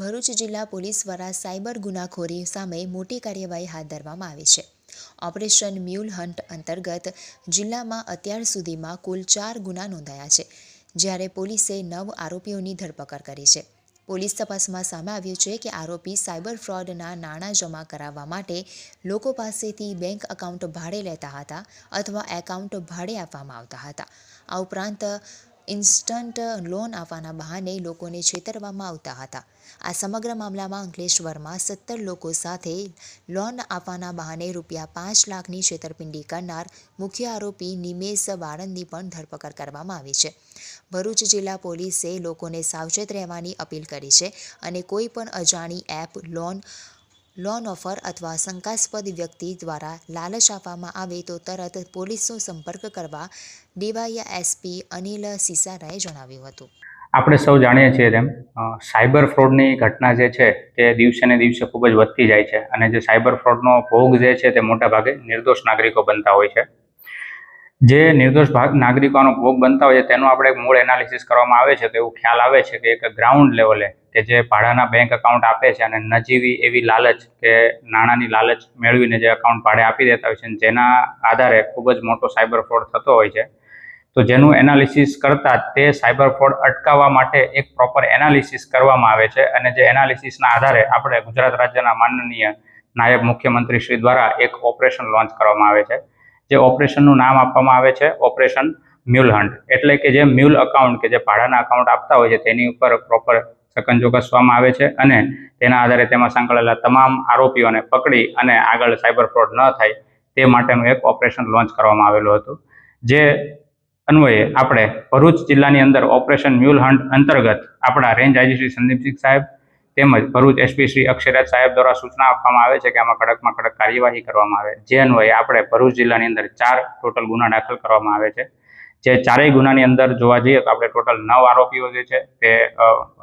ભરૂચ જિલ્લા પોલીસ દ્વારા સાયબર ગુનાખોરી સામે મોટી કાર્યવાહી હાથ ધરવામાં આવી છે. ઓપરેશન મ્યુલ હન્ટ અંતર્ગત જિલ્લામાં અત્યાર સુધીમાં કુલ ચાર ગુના નોંધાયા છે, જ્યારે પોલીસે નવ આરોપીઓની ધરપકડ કરી છે. પોલીસ તપાસમાં સામે આવ્યું છે કે આરોપી સાયબર ફ્રોડના નાણાં જમા કરાવવા માટે લોકો પાસેથી બેંક એકાઉન્ટ ભાડે લેતા હતા અથવા એકાઉન્ટ ભાડે આપવામાં આવતા હતા. આ ઉપરાંત ઇન્સ્ટન્ટ લોન આપવાના બહાને લોકોને છેતરવામાં આવતા હતા. આ સમગ્ર મામલામાં અંકલેશ્વરમાં સત્તર લોકો સાથે લોન આપવાના બહાને રૂપિયા પાંચ લાખની છેતરપિંડી કરનાર મુખ્ય આરોપી નિમેશ વાળંદની પણ ધરપકડ કરવામાં આવી છે. ભરૂચ જિલ્લા પોલીસે લોકોને સાવચેત રહેવાની અપીલ કરી છે અને કોઈ પણ અજાણી એપ લોન લોન ઓફર અથવા શંકાસ્પદ વ્યક્તિ દ્વારા લાલચ આપવામાં આવે તો તરત પોલીસનો સંપર્ક કરવા ડીવાય એસપી અનિલ સિસારાએ જણાવ્યું હતું. આપણે સૌ જાણીએ છીએ તેમ સાયબર ફ્રોડની ઘટના જે છે તે દિવસે ને દિવસે ખૂબ જ વધતી જાય છે અને જે સાયબર ફ્રોડનો ભોગ જે છે તે મોટાભાગે નિર્દોષ નાગરિકો બનતા હોય છે. જે નિર્દોષ ભાગ નાગરિકોનો ભોગ બનતા હોય છે, તેનું આપણે મૂળ એનાલિસિસ કરવામાં આવે છે તો એવું ખ્યાલ આવે છે કે એક ગ્રાઉન્ડ લેવલે કે જે ભાડાના બેંક એકાઉન્ટ આપે છે અને નજીવી એવી લાલચ કે નાણાંની લાલચ મેળવીને જે એકાઉન્ટ ભાડે આપી દેતા હોય છે જેના આધારે ખૂબ જ મોટો સાયબર ફ્રોડ થતો હોય છે. તો જેનું એનાલિસિસ કરતા તે સાયબર ફ્રોડ અટકાવવા માટે એક પ્રોપર એનાલિસિસ કરવામાં આવે છે અને જે એનાલિસિસના આધારે આપણે ગુજરાત રાજ્યના માનનીય નાયબ મુખ્યમંત્રી શ્રી દ્વારા એક ઓપરેશન લોન્ચ કરવામાં આવે છે. જે ઓપરેશનનું નામ આપવામાં આવે છે, ઓપરેશન મ્યુલ હન્ટ એટલે કે જે મ્યુલ અકાઉન્ટ કે જે ભાડાના અકાઉન્ટ આપતા હોય છે, તેની ઉપર પ્રોપર સકંજો કસવામાં આવે છે અને તેના આધારે તેમાં સંકળાયેલા તમામ આરોપીઓને પકડી અને આગળ સાયબર ફ્રોડ ન થાય તે માટેનું એક ઓપરેશન લોન્ચ કરવામાં આવેલું હતું. જે અન્વયે આપણે ભરૂચ જિલ્લાની અંદર ઓપરેશન મ્યુલ હન્ટ અંતર્ગત આપણા રેન્જ આઈજી શ્રી સંદીપસિંહ સાહેબ તેમજ ભરૂચ એસપી શ્રી અક્ષરાજ સાહેબ દ્વારા સૂચના આપવામાં આવે છે કે આમાં કડકમાં કડક કાર્યવાહી કરવામાં આવે. જે અન્વયે આપણે ભરૂચ જિલ્લાની અંદર ચાર ટોટલ ગુના દાખલ કરવામાં આવે છે. જે ચારેય ગુનાની અંદર જોવા જઈએ તો આપણે ટોટલ નવ આરોપીઓ જે છે તે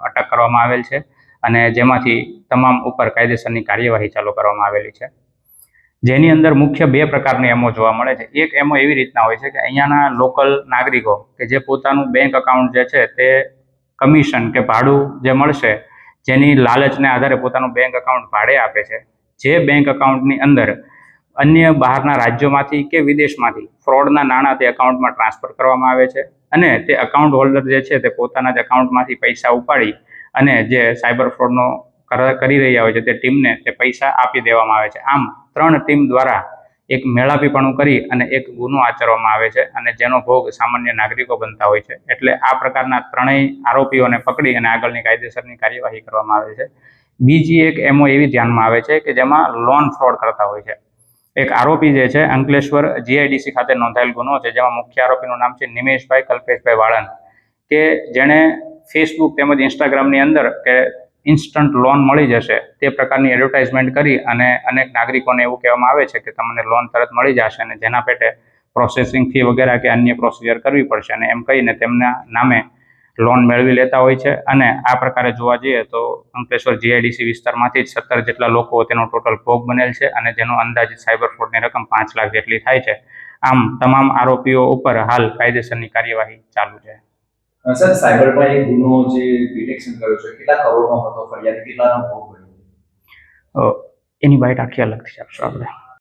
અટક કરવામાં આવેલ છે અને જેમાંથી તમામ ઉપર કાયદેસરની કાર્યવાહી ચાલુ કરવામાં આવેલી છે. જેની અંદર મુખ્ય બે પ્રકારની એમઓ જોવા મળે છે. એક એમઓ એવી રીતના હોય છે કે અહીંયાના લોકલ નાગરિકો કે જે પોતાનું બેંક એકાઉન્ટ જે છે તે કમિશન કે ભાડું જે મળશે જેની લાલચને આધારે પોતાનું બેંક એકાઉન્ટ ભાડે આપે છે. જે બેંક એકાઉન્ટની અંદર અન્ય બહારના રાજ્યોમાંથી કે વિદેશમાંથી ફ્રોડના નાણાં તે એકાઉન્ટમાં ટ્રાન્સફર કરવામાં આવે છે અને તે એકાઉન્ટ હોલ્ડર જે છે તે પોતાના જ એકાઉન્ટમાંથી પૈસા ઉપાડી અને જે સાયબર ફ્રોડનો કરી રહ્યા હોય છે તે ટીમને તે પૈસા આપી દેવામાં આવે છે. આમ ત્રણ ટીમ દ્વારા એક મેળાપીપણું કરી અને એક ગુનો આચરવામાં આવે છે અને જેનો ભોગ સામાન્ય નાગરિકો બનતા હોય છે. એટલે આ પ્રકારના ત્રણેય આરોપીઓને પકડી અને આગળની કાયદેસરની કાર્યવાહી કરવામાં આવે છે. બીજી એક એમઓ એવી ધ્યાનમાં આવે છે કે જેમાં લોન ફ્રોડ કરતા હોય છે. એક આરોપી જે છે, અંકલેશ્વર જીઆઈડીસી ખાતે નોંધાયેલ ગુનો છે, જેમાં મુખ્ય આરોપીનું નામ છે નિમેશભાઈ કલ્પેશભાઈ વાળન કે જેણે ફેસબુક તેમજ ઇન્સ્ટાગ્રામની અંદર કે ઇન્સ્ટન્ટ લોન મળી જશે. તે પ્રકારની એડવર્ટાઇઝમેન્ટ કરી અને અનેક નાગરિકોને એવું કહેવામાં આવે છે કે તમને લોન તરત મળી જશે અને જેના પેટે પ્રોસેસિંગ ફી વગેરે કે અન્ય પ્રોસિજર કરવી પડશે અને એમ કહીને તેમના નામે લોન મેળવી લેતા હોય છે. અને આ પ્રકારે જોવા જઈએ તો અંકલેશ્વર જીઆઈડીસી વિસ્તારમાંથી જ સત્તર જેટલા લોકો તેનો ટોટલ ભોગ બનેલ છે અને જેનો અંદાજિત સાયબર ફ્રોડની રકમ પાંચ લાખ જેટલી થાય છે. આમ તમામ આરોપીઓ ઉપર હાલ કાયદેસરની કાર્યવાહી ચાલુ છે. સર સાયબર એક ગુનો જે ડિટેક્શન કર્યો છે, કેટલા કરોડનો હતો, ફરિયાદ કેટલાનો ભોગ બન્યો એની બાઇટ આખી અલગથી આપશું આપણે.